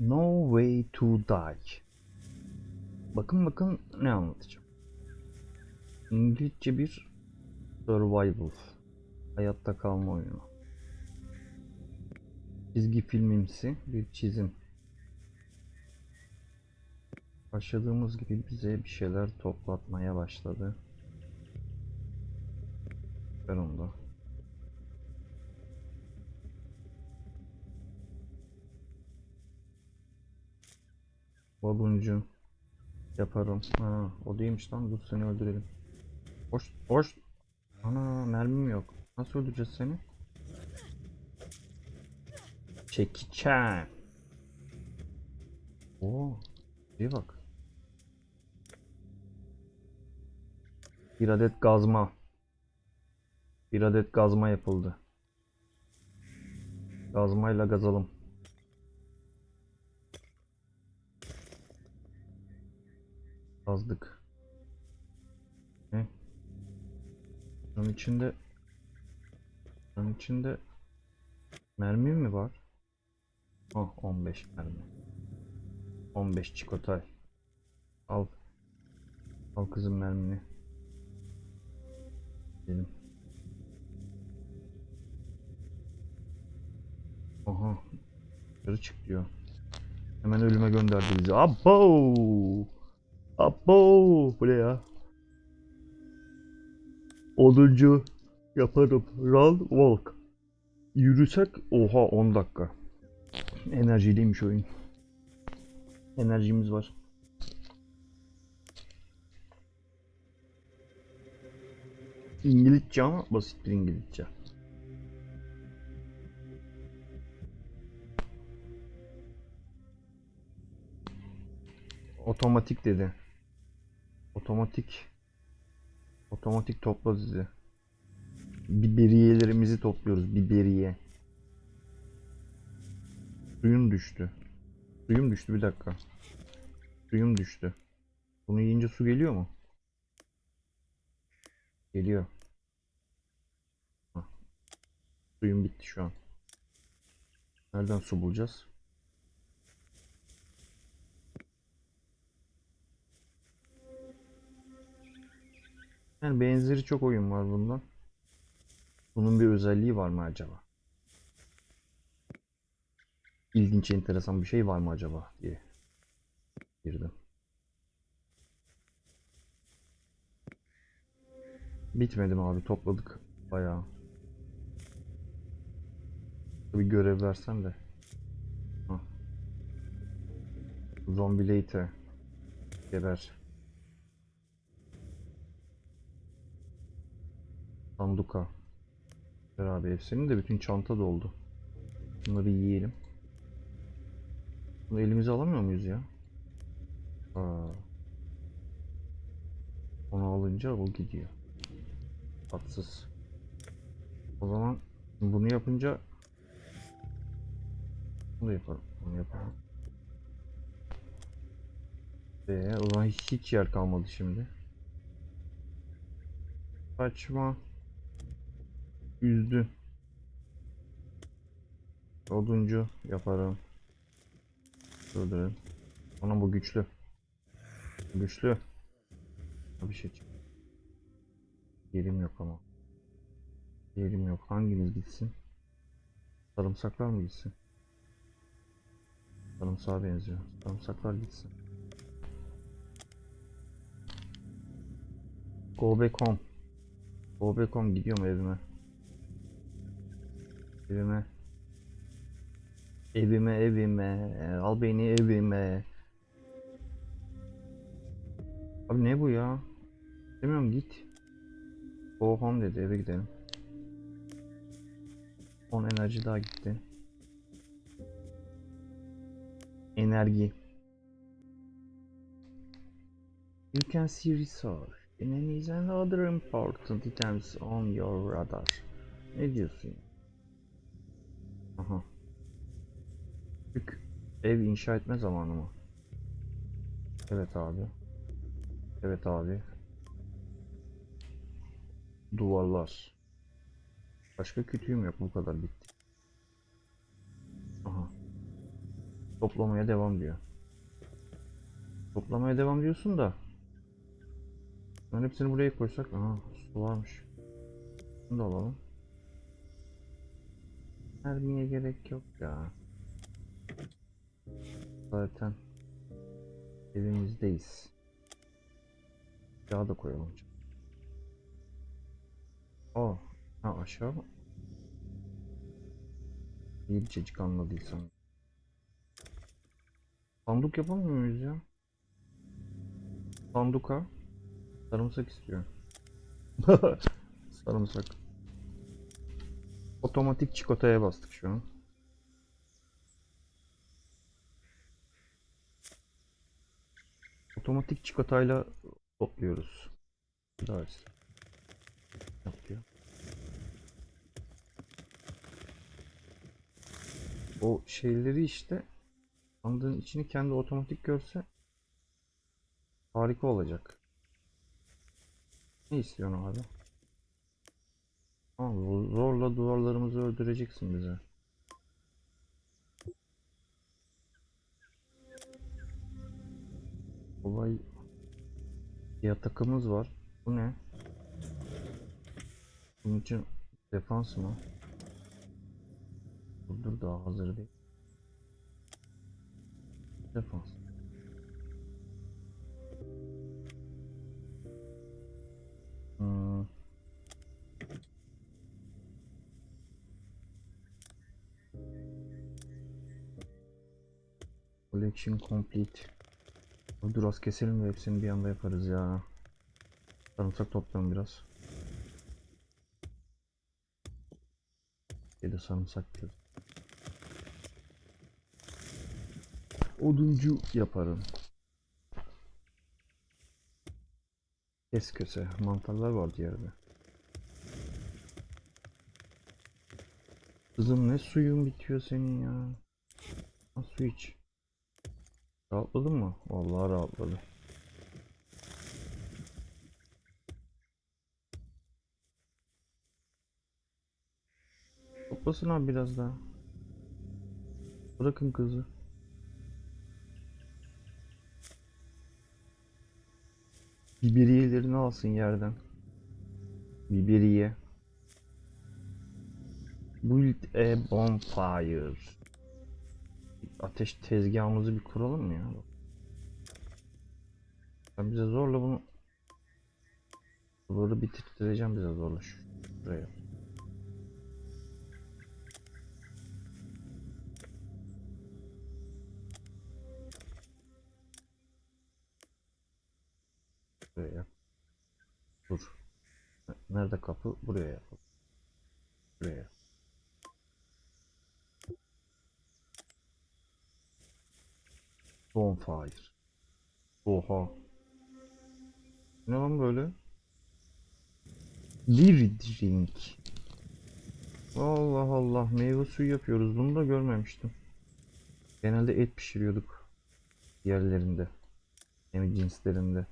No Way to Die. Bakın bakın ne anlatacağım. İngilizce bir survival. Hayatta kalma oyunu. Çizgi filmimsi bir çizim. Başladığımız gibi bize bir şeyler toplatmaya başladı. Ben onda. Baloncu yaparım. Ha, o değilmiş lan. Dur seni öldürelim. Hoş, hoş. Ana mermim yok. Nasıl öldüreceğiz seni? Çekeceğim. Oo, bir bak. Bir adet gazma. Bir adet gazma yapıldı. Gazmayla gazalım. Kazdık. Ne? Bunun içinde Bunun içinde mermi mi var? Oh 15 mermi. 15 çikolatay. Al. Al kızım mermini. Gidelim. Aha. Dışarı çık diyor. Hemen ölüme gönderdi bizi. Abo! Abo! Bu ne ya? Oduncu yaparım. Run, walk. Yürüsek oha 10 dakika. Enerjiliymiş oyun. Enerjimiz var. İngilizce ama basit bir İngilizce. Otomatik dedi. Otomatik. Otomatik topla dedi. Biberiyelerimizi topluyoruz. Biberiye. Suyum düştü. Suyum düştü bir dakika. Suyum düştü. Bunu yiyince su geliyor mu? Geliyor. Hah. Suyum bitti şu an. Nereden su bulacağız? Yani benzeri çok oyun var bundan. Bunun bir özelliği var mı acaba? İlginç, enteresan bir şey var mı acaba diye girdim. Bitmedi mi abi? Topladık bayağı. Bir görev versen de. Hah. Zombilate. Geber. Sanduka. Ver abi hepsinin de bütün çanta doldu. Bunları yiyelim. Bunu elimize alamıyor muyuz ya? Aa. Onu alınca o gidiyor. Tatsız. O zaman bunu yapınca bunu yaparım. Bunu yaparım. Ve o zaman hiç, hiç yer kalmadı şimdi. Kaçma. Üzdü. Oduncu yaparım. Öldürün. Ona bu güçlü. Güçlü. Bir şey çık. Yerim yok ama. Yerim yok. Hanginiz gitsin? Sarımsaklar mı gitsin? Sarımsağa benziyor. Sarımsaklar gitsin. Go back home. Go back home gidiyorum evime. Evime. Evime evime. Al beni evime. Abi ne bu ya? Demiyorum git. Go home dedi eve gidelim. 10 enerji daha gitti. Enerji. You can see research. Enemies and other important items on your radar. Ne diyorsun? Aha. Küçük ev inşa etme zamanı mı? Evet abi. Evet abi. Duvarlar. Başka kütüğüm yok bu kadar bitti. Aha. Toplamaya devam diyor. Toplamaya devam diyorsun da. Ben hepsini buraya koysak. Aha su varmış. Bunu da alalım. Mermiye gerek yok ya. Zaten evimizdeyiz. Yağ da koyalım. Aa, ha aşağı mı? İyicecik anladıysan. Sandık yapamıyor muyuz ya? Sanduka. Sarımsak istiyor. Sarımsak. Otomatik çikolataya bastık şu an. Otomatik çikolatayla topluyoruz. Daha iyisi. Yapıyor. O şeyleri işte sandığın içini kendi otomatik görse harika olacak. Ne istiyorsun abi? Zorla duvarlarımızı öldüreceksin bize. Olay yatakımız var. Bu ne? Bunun için defans mı? Dur dur daha hazır değil. Defans. Collection complete. Dur az keselim ve hepsini bir anda yaparız ya. Sarımsak toplayalım biraz. Bir de sarımsak diyoruz. Oduncu yaparım. Kes köse. Mantarlar vardı yerde. Kızım ne suyun bitiyor senin ya. Ha, su iç. Rahatladın mı? Vallahi rahatladı. Toplasın abi biraz daha. Bırakın kızı. Biberiyelerini alsın yerden. Biberiye. Build a bonfire. Ateş tezgahımızı bir kuralım mı ya? Ben bize zorla bunu Bunları bitirttireceğim bize zorla şu şuraya. Buraya yap. Dur. Nerede kapı? Buraya yap. Buraya. Bonfire. Oha. Ne lan böyle? Bir drink. Allah Allah meyve suyu yapıyoruz. Bunu da görmemiştim. Genelde et pişiriyorduk. Yerlerinde. Yani cinslerinde.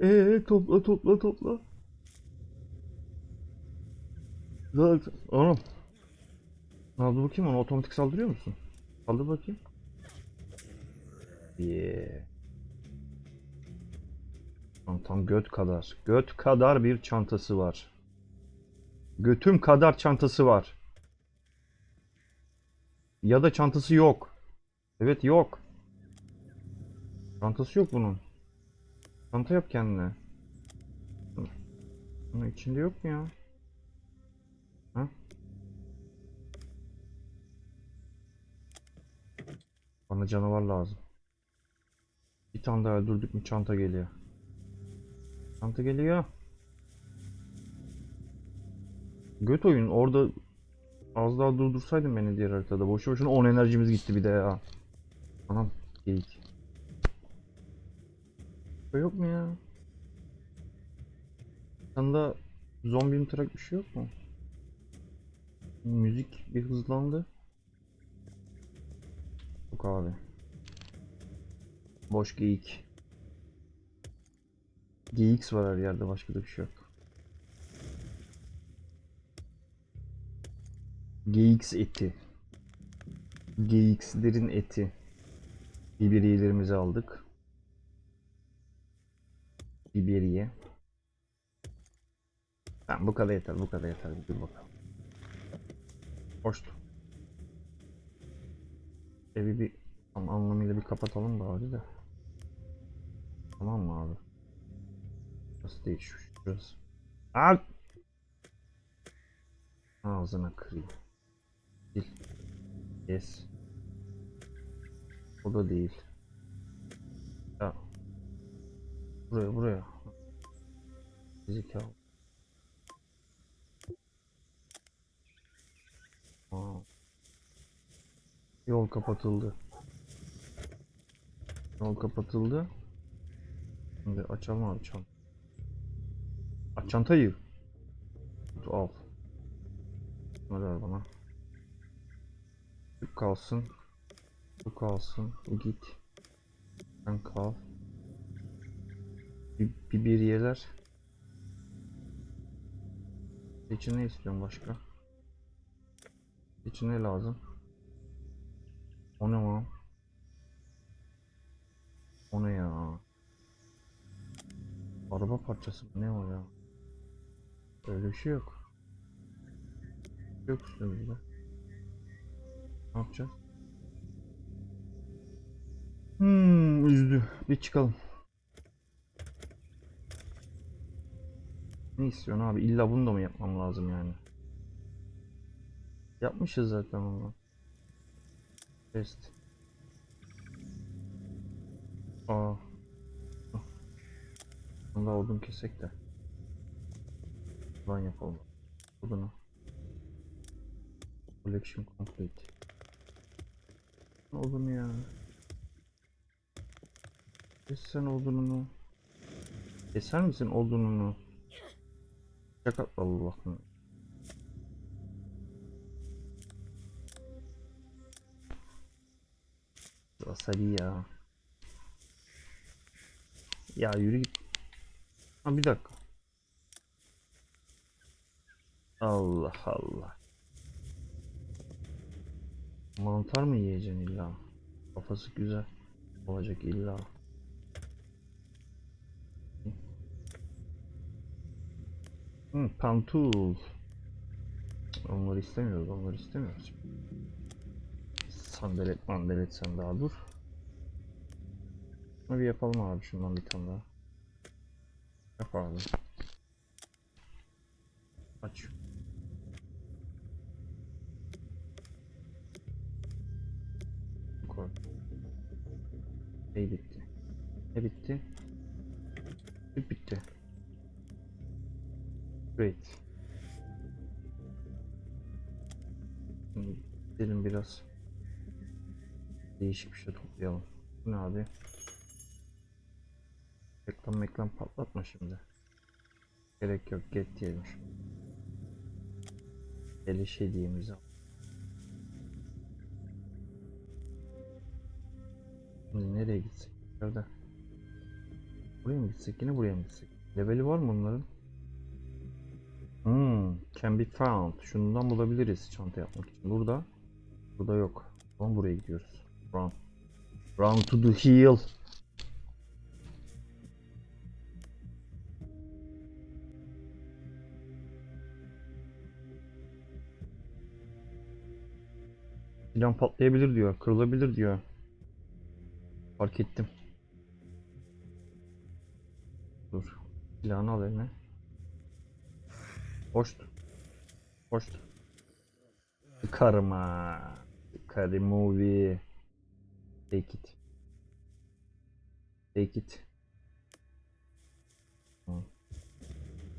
Ee topla topla topla. Zaten oğlum. Saldır bakayım onu otomatik saldırıyor musun? Saldır bakayım. Yeah. Tam, tam göt kadar. Göt kadar bir çantası var. Götüm kadar çantası var. Ya da çantası yok. Evet yok. Çantası yok bunun. Çanta yap kendine. Bunun içinde yok mu ya? Bana canavar lazım. Bir tane daha öldürdük mü çanta geliyor. Çanta geliyor. Göt oyun orada az daha durdursaydın beni diğer haritada. Boşu boşuna 10 enerjimiz gitti bir de ya. Anam geyik. Yok mu ya? Sende zombi trak bir şey yok mu? Müzik bir hızlandı yok abi. Boş geyik. Geyik var her yerde başka da bir şey yok. GX eti. GX'lerin eti. Biberiyelerimizi aldık. Biberiye. Tamam bu kadar yeter bu kadar yeter. Dur bakalım. Hoştu. Evi bir tam anlamıyla bir kapatalım bari de. Tamam mı abi? Nasıl değil şu şurası. Al! Ağzına kırayım. Dil. Yes. O da değil. Ya. Buraya buraya. Zekalı. Yol kapatıldı. Yol kapatıldı. Şimdi açalım abi çant. Aç çantayı. Al. Bunları ver bana. Bu kalsın. Bu kalsın. Bu git. Sen kal. Bir, bir, bir yerler. İçin ne istiyorsun başka? İçin ne lazım? O ne lan? O ne ya? Araba parçası? Ne o ya? Öyle bir şey yok. Yok üstümüzde. Ne yapacağız? Hmm, üzdü. Bir çıkalım. Ne istiyorsun abi? İlla bunu da mı yapmam lazım yani? Yapmışız zaten onu. Test. Aa. Bunda odun kesek de. Buradan yapalım. Odunu. Collection complete. Odunu ya. Kes sen odununu. Keser misin odununu? Şaka Allah'ım. Asali ya. Ya yürü git. Ha bir dakika. Allah Allah. Mantar mı yiyeceksin illa? Kafası güzel olacak illa. Hmm, pantul. Onları istemiyoruz, onları istemiyoruz. Sandalet mandalet sen daha dur. Bir yapalım abi şundan bir tane daha. Yap abi. Aç. Koy. Şey bitti. Ne bitti? Bir bitti. Great. Gidelim biraz. Değişik bir şey toplayalım. Bu ne abi? Reklam meklam patlatma şimdi. Gerek yok get diyelim. Eli şey diyeyim al. Şimdi nereye gitsek? Nerede? Buraya mı gitsek? Yine buraya mı gitsek? Leveli var mı onların? Hmm, can be found. Şundan bulabiliriz çanta yapmak için. Burada. Burada yok. Tamam buraya gidiyoruz. Run. Run to the hill. Silah patlayabilir diyor. Kırılabilir diyor. Fark ettim. Dur. Silahını al eline. Hoştu. Hoştu. Karma. Karı movie. Take it. Take it.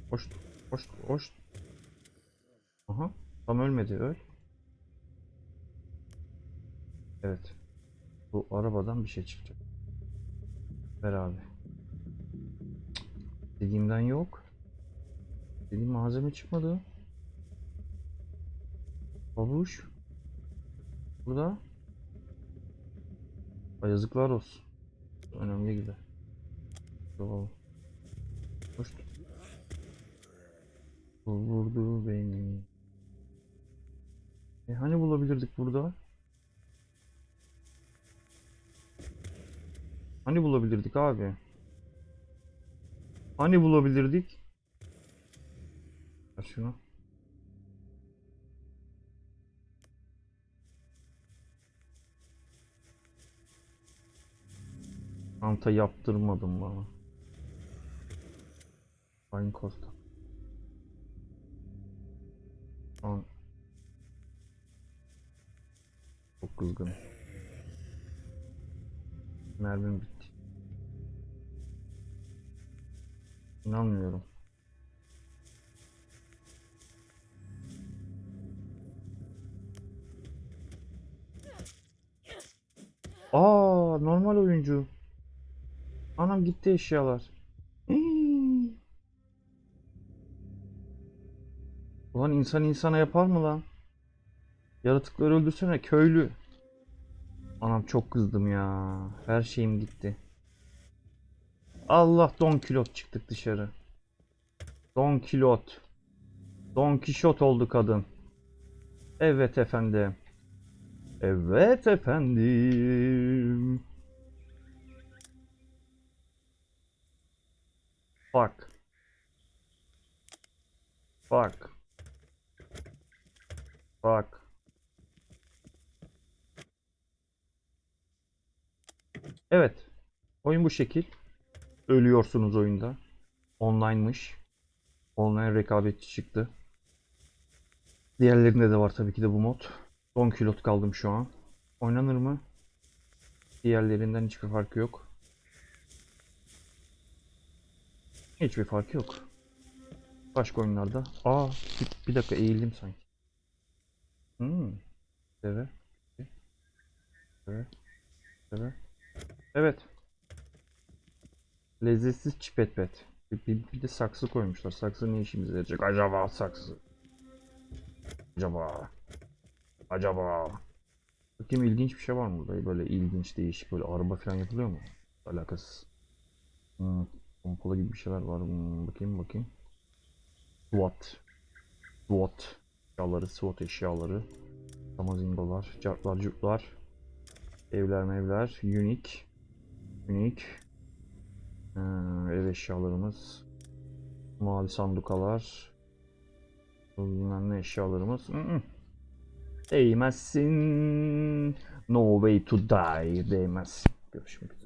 Hoştu. Hoştu. Hoştu. Aha. Tam ölmedi. Öl. Evet. Bu arabadan bir şey çıkacak. Ver abi. Dediğimden yok. Dediğim malzeme çıkmadı. Babuş. Burada. Yazıklar olsun. Önemli gibi. Doğru. Hoş. Vurdu beni. Hani bulabilirdik burada? Hani bulabilirdik abi? Hani bulabilirdik? Ver şunu. Anta yaptırmadım bana. Aynı Costa. An Çok kızgınım. Mermim bitti. İnanmıyorum. Aa, normal oyuncu. Anam gitti eşyalar. Hii. Ulan insan insana yapar mı lan? Yaratıkları öldürsene köylü. Anam çok kızdım ya. Her şeyim gitti. Allah Don Kilot çıktık dışarı. Don Kilot. Don Kişot oldu kadın. Evet efendim. Evet efendim. Fuck. Fuck. Fuck. Evet. Oyun bu şekil. Ölüyorsunuz oyunda. Online'mış. Online rekabetçi çıktı. Diğerlerinde de var tabii ki de bu mod. Son kilot kaldım şu an. Oynanır mı? Diğerlerinden hiçbir farkı yok. Hiçbir farkı yok. Başka oyunlarda. Aa, bir, bir dakika eğildim sanki. Hmm. Evet. Evet. Evet. Evet. Lezzetsiz çipet pet. Bir, bir, bir de saksı koymuşlar. Saksı ne işimize yarayacak? Acaba saksı. Acaba. Acaba. Bakayım ilginç bir şey var mı burada? Böyle ilginç değişik böyle araba falan yapılıyor mu? Alakasız. Hmm, pompalı gibi bir şeyler var. Hmm, bakayım bakayım. SWAT. SWAT eşyaları, SWAT eşyaları. Tamazingolar, cartlar, curtlar. Evler mevler. Unique. Unique. Ee, ev eşyalarımız. Mavi sandukalar. Bilmem ne eşyalarımız. Mm, mm. Değmezsin. No way to die. Değmez. Görüşmek üzere.